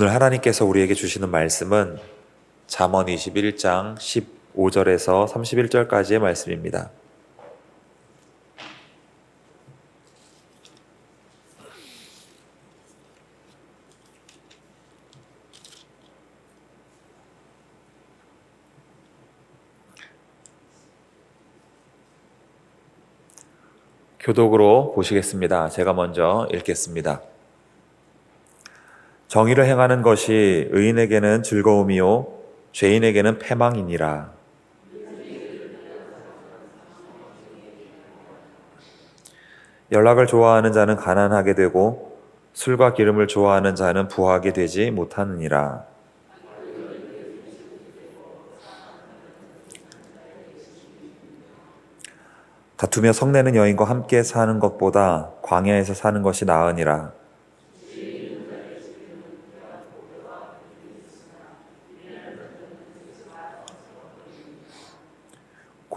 오늘 하나님께서 우리에게 주시는 말씀은 잠언 21장 15절에서 31절까지의 말씀입니다. 교독으로 보시겠습니다. 제가 먼저 읽겠습니다. 정의를 행하는 것이 의인에게는 즐거움이요 죄인에게는 패망이니라. 연락을 좋아하는 자는 가난하게 되고 술과 기름을 좋아하는 자는 부하게 되지 못하느니라. 다투며 성내는 여인과 함께 사는 것보다 광야에서 사는 것이 나으니라.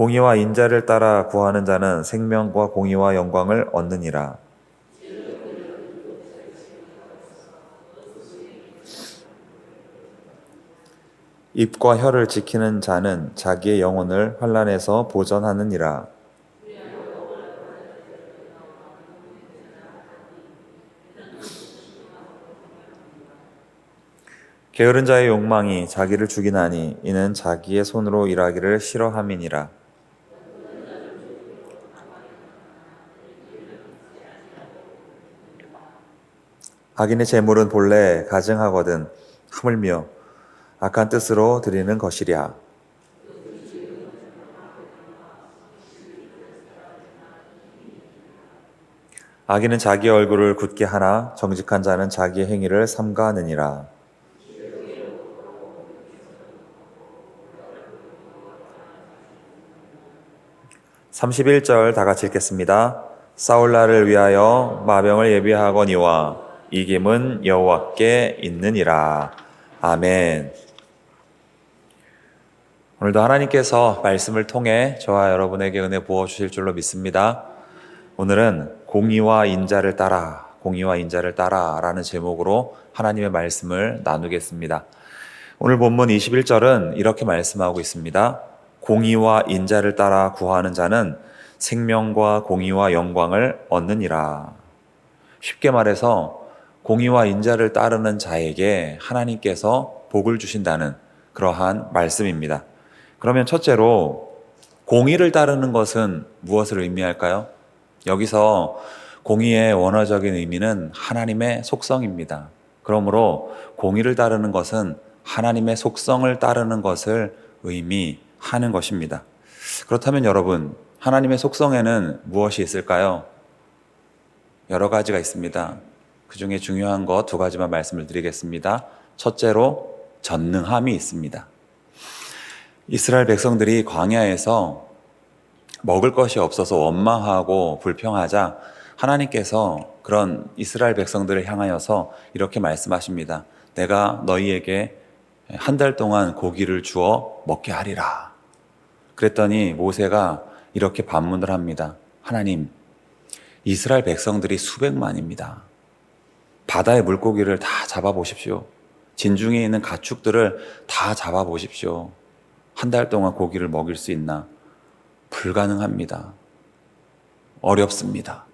공의와 인자를 따라 구하는 자는 생명과 공의와 영광을 얻느니라. 입과 혀를 지키는 자는 자기의 영혼을 환란에서 보전하느니라. 게으른 자의 욕망이 자기를 죽이나니 이는 자기의 손으로 일하기를 싫어함이니라. 악인의 재물은 본래 가증하거든 하물며 악한 뜻으로 드리는 것이랴. 악인은 자기 얼굴을 굳게 하나 정직한 자는 자기의 행위를 삼가하느니라. 31절 다 같이 읽겠습니다. 사울라를 위하여 마병을 예비하거니와 이김은 여호와께 있느니라. 아멘. 오늘도 하나님께서 말씀을 통해 저와 여러분에게 은혜 부어 주실 줄로 믿습니다. 오늘은 공의와 인자를 따라 공의와 인자를 따라라는 제목으로 하나님의 말씀을 나누겠습니다. 오늘 본문 21절은 이렇게 말씀하고 있습니다. 공의와 인자를 따라 구하는 자는 생명과 공의와 영광을 얻느니라. 쉽게 말해서 공의와 인자를 따르는 자에게 하나님께서 복을 주신다는 그러한 말씀입니다. 그러면 첫째로 공의를 따르는 것은 무엇을 의미할까요? 여기서 공의의 원어적인 의미는 하나님의 속성입니다. 그러므로 공의를 따르는 것은 하나님의 속성을 따르는 것을 의미하는 것입니다. 그렇다면 여러분, 하나님의 속성에는 무엇이 있을까요? 여러 가지가 있습니다. 그 중에 중요한 것 두 가지만 말씀을 드리겠습니다. 첫째로 전능함이 있습니다. 이스라엘 백성들이 광야에서 먹을 것이 없어서 원망하고 불평하자 하나님께서 그런 이스라엘 백성들을 향하여서 이렇게 말씀하십니다. 내가 너희에게 한 달 동안 고기를 주어 먹게 하리라. 그랬더니 모세가 이렇게 반문을 합니다. 하나님, 이스라엘 백성들이 수백만입니다. 바다의 물고기를 다 잡아보십시오. 진중에 있는 가축들을 다 잡아보십시오. 한 달 동안 고기를 먹일 수 있나? 불가능합니다. 어렵습니다.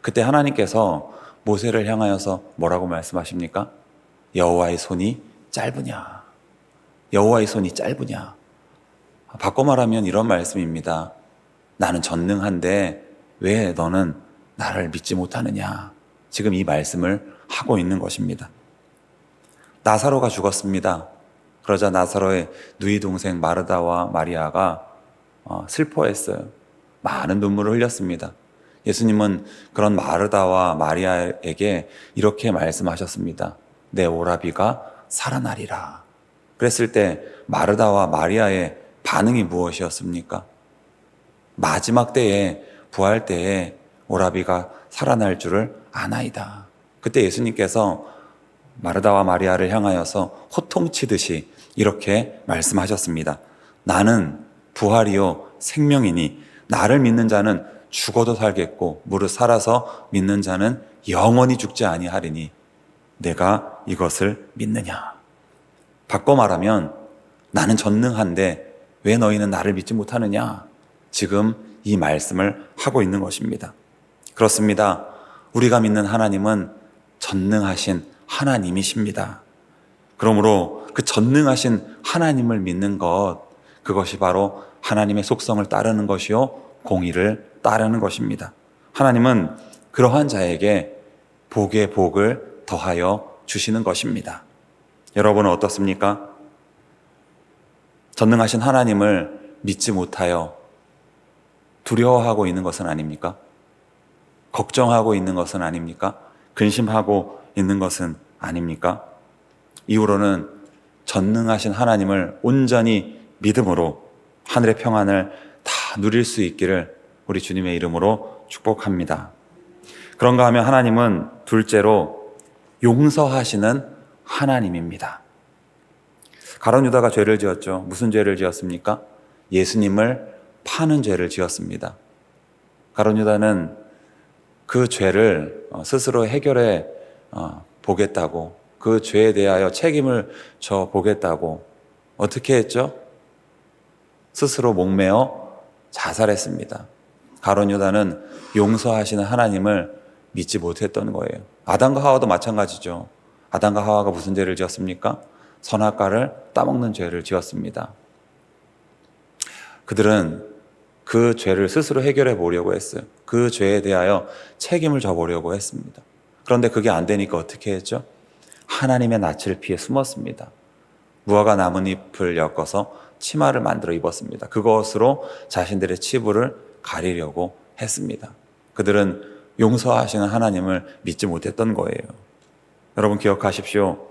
그때 하나님께서 모세를 향하여서 뭐라고 말씀하십니까? 여호와의 손이 짧으냐? 여호와의 손이 짧으냐? 바꿔 말하면 이런 말씀입니다. 나는 전능한데 왜 너는 나를 믿지 못하느냐? 지금 이 말씀을 하고 있는 것입니다. 나사로가 죽었습니다. 그러자 나사로의 누이 동생 마르다와 마리아가 어, 슬퍼했어요. 많은 눈물을 흘렸습니다. 예수님은 그런 마르다와 마리아에게 이렇게 말씀하셨습니다. 내 오라비가 살아나리라. 그랬을 때 마르다와 마리아의 반응이 무엇이었습니까? 마지막 때에 부활 때에 오라비가 살아날 줄을 아나이다. 그때 예수님께서 마르다와 마리아를 향하여서 호통치듯이 이렇게 말씀하셨습니다. 나는 부활이요 생명이니 나를 믿는 자는 죽어도 살겠고 무릇 살아서 믿는 자는 영원히 죽지 아니하리니 내가 이것을 믿느냐? 바꿔 말하면 나는 전능한데 왜 너희는 나를 믿지 못하느냐? 지금 이 말씀을 하고 있는 것입니다. 그렇습니다. 우리가 믿는 하나님은 전능하신 하나님이십니다. 그러므로 그 전능하신 하나님을 믿는 것, 그것이 바로 하나님의 속성을 따르는 것이요, 공의를 따르는 것입니다. 하나님은 그러한 자에게 복의 복을 더하여 주시는 것입니다. 여러분은 어떻습니까? 전능하신 하나님을 믿지 못하여 두려워하고 있는 것은 아닙니까? 걱정하고 있는 것은 아닙니까? 근심하고 있는 것은 아닙니까? 이후로는 전능하신 하나님을 온전히 믿음으로 하늘의 평안을 다 누릴 수 있기를 우리 주님의 이름으로 축복합니다. 그런가 하면 하나님은 둘째로 용서하시는 하나님입니다. 가론 유다가 죄를 지었죠. 무슨 죄를 지었습니까? 예수님을 파는 죄를 지었습니다. 가론 유다는 그 죄를 어, 스스로 해결해 어, 보겠다고 그 죄에 대하여 책임을 져 보겠다고 어떻게 했죠? 스스로 목매어 자살했습니다. 가론 유다는 용서하시는 하나님을 믿지 못했던 거예요. 아담과 하와도 마찬가지죠. 아담과 하와가 무슨 죄를 지었습니까? 선악과를 따먹는 죄를 지었습니다. 그들은 그 죄를 스스로 해결해 보려고 했어요. 그 죄에 대하여 책임을 져보려고 했습니다. 그런데 그게 안 되니까 어떻게 했죠? 하나님의 낯을 피해 숨었습니다. 무화과 나뭇잎을 엮어서 치마를 만들어 입었습니다. 그것으로 자신들의 치부를 가리려고 했습니다. 그들은 용서하시는 하나님을 믿지 못했던 거예요. 여러분 기억하십시오.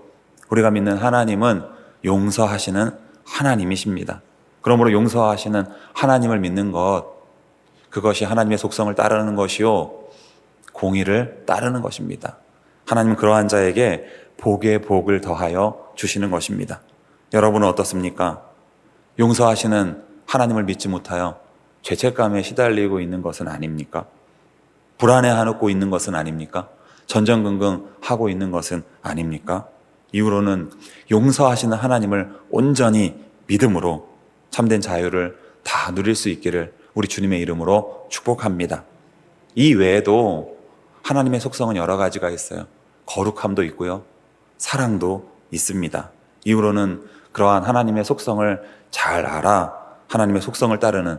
우리가 믿는 하나님은 용서하시는 하나님이십니다. 그러므로 용서하시는 하나님을 믿는 것, 그것이 하나님의 속성을 따르는 것이요, 공의를 따르는 것입니다. 하나님은 그러한 자에게 복의 복을 더하여 주시는 것입니다. 여러분은 어떻습니까? 용서하시는 하나님을 믿지 못하여 죄책감에 시달리고 있는 것은 아닙니까? 불안해하고 있는 것은 아닙니까? 전전긍긍 하고 있는 것은 아닙니까? 이후로는 용서하시는 하나님을 온전히 믿음으로 참된 자유를 다 누릴 수 있기를 우리 주님의 이름으로 축복합니다. 이 외에도 하나님의 속성은 여러 가지가 있어요. 거룩함도 있고요. 사랑도 있습니다. 이후로는 그러한 하나님의 속성을 잘 알아 하나님의 속성을 따르는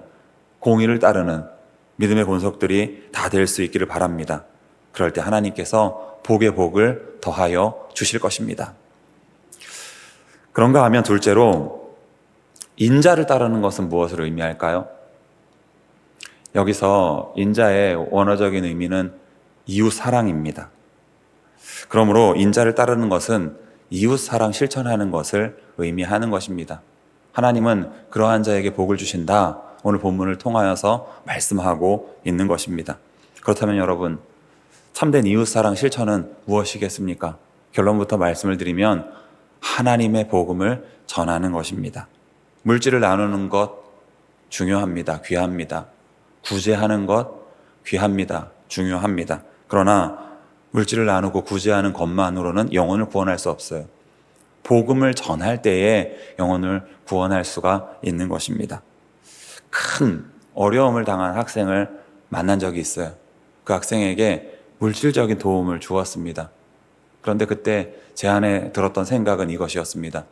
공의를 따르는 믿음의 본석들이 다 될 수 있기를 바랍니다. 그럴 때 하나님께서 복의 복을 더하여 주실 것입니다. 그런가 하면 둘째로 인자를 따르는 것은 무엇을 의미할까요? 여기서 인자의 원어적인 의미는 이웃 사랑입니다. 그러므로 인자를 따르는 것은 이웃 사랑 실천하는 것을 의미하는 것입니다. 하나님은 그러한 자에게 복을 주신다. 오늘 본문을 통하여서 말씀하고 있는 것입니다. 그렇다면 여러분, 참된 이웃 사랑 실천은 무엇이겠습니까? 결론부터 말씀을 드리면 하나님의 복음을 전하는 것입니다. 물질을 나누는 것 중요합니다. 귀합니다. 구제하는 것 귀합니다. 중요합니다. 그러나 물질을 나누고 구제하는 것만으로는 영혼을 구원할 수 없어요. 복음을 전할 때에 영혼을 구원할 수가 있는 것입니다. 큰 어려움을 당한 학생을 만난 적이 있어요. 그 학생에게 물질적인 도움을 주었습니다. 그런데 그때 제 안에 들었던 생각은 이것이었습니다.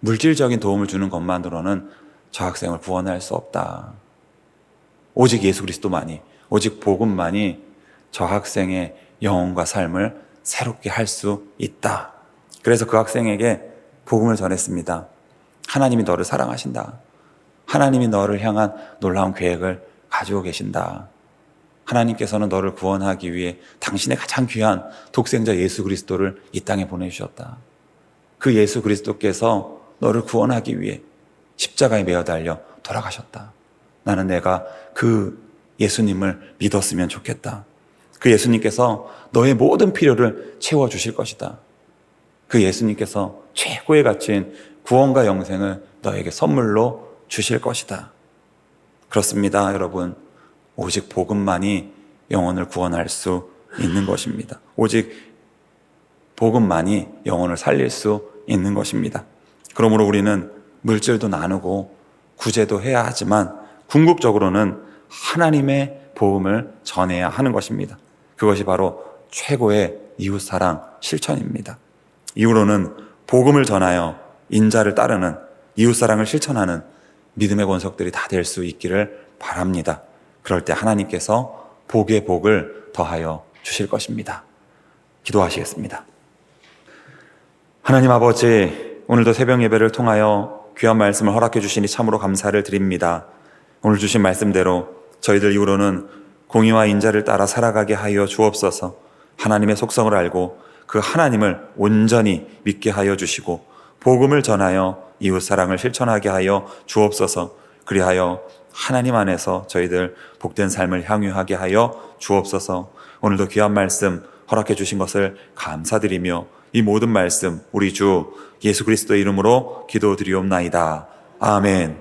물질적인 도움을 주는 것만으로는 저 학생을 구원할 수 없다. 오직 예수 그리스도만이, 오직 복음만이 저 학생의 영혼과 삶을 새롭게 할 수 있다. 그래서 그 학생에게 복음을 전했습니다. 하나님이 너를 사랑하신다. 하나님이 너를 향한 놀라운 계획을 가지고 계신다. 하나님께서는 너를 구원하기 위해 당신의 가장 귀한 독생자 예수 그리스도를 이 땅에 보내주셨다. 그 예수 그리스도께서 너를 구원하기 위해 십자가에 매어 달려 돌아가셨다. 나는 내가 그 예수님을 믿었으면 좋겠다. 그 예수님께서 너의 모든 필요를 채워주실 것이다. 그 예수님께서 최고의 가치인 구원과 영생을 너에게 선물로 주실 것이다. 그렇습니다, 여러분. 오직 복음만이 영혼을 구원할 수 있는 것입니다. 오직 복음만이 영혼을 살릴 수 있는 것입니다. 그러므로 우리는 물질도 나누고 구제도 해야 하지만 궁극적으로는 하나님의 복음을 전해야 하는 것입니다. 그것이 바로 최고의 이웃 사랑 실천입니다. 이후로는 복음을 전하여 인자를 따르는 이웃 사랑을 실천하는 믿음의 권속들이 다 될 수 있기를 바랍니다. 그럴 때 하나님께서 복의 복을 더하여 주실 것입니다. 기도하시겠습니다. 하나님 아버지, 오늘도 새벽 예배를 통하여 귀한 말씀을 허락해 주시니 참으로 감사를 드립니다. 오늘 주신 말씀대로 저희들 이후로는 공의와 인자를 따라 살아가게 하여 주옵소서. 하나님의 속성을 알고 그 하나님을 온전히 믿게 하여 주시고 복음을 전하여 이웃 사랑을 실천하게 하여 주옵소서. 그리하여 하나님 안에서 저희들 복된 삶을 향유하게 하여 주옵소서. 오늘도 귀한 말씀 허락해 주신 것을 감사드리며 이 모든 말씀 우리 주 예수 그리스도의 이름으로 기도드리옵나이다. 아멘.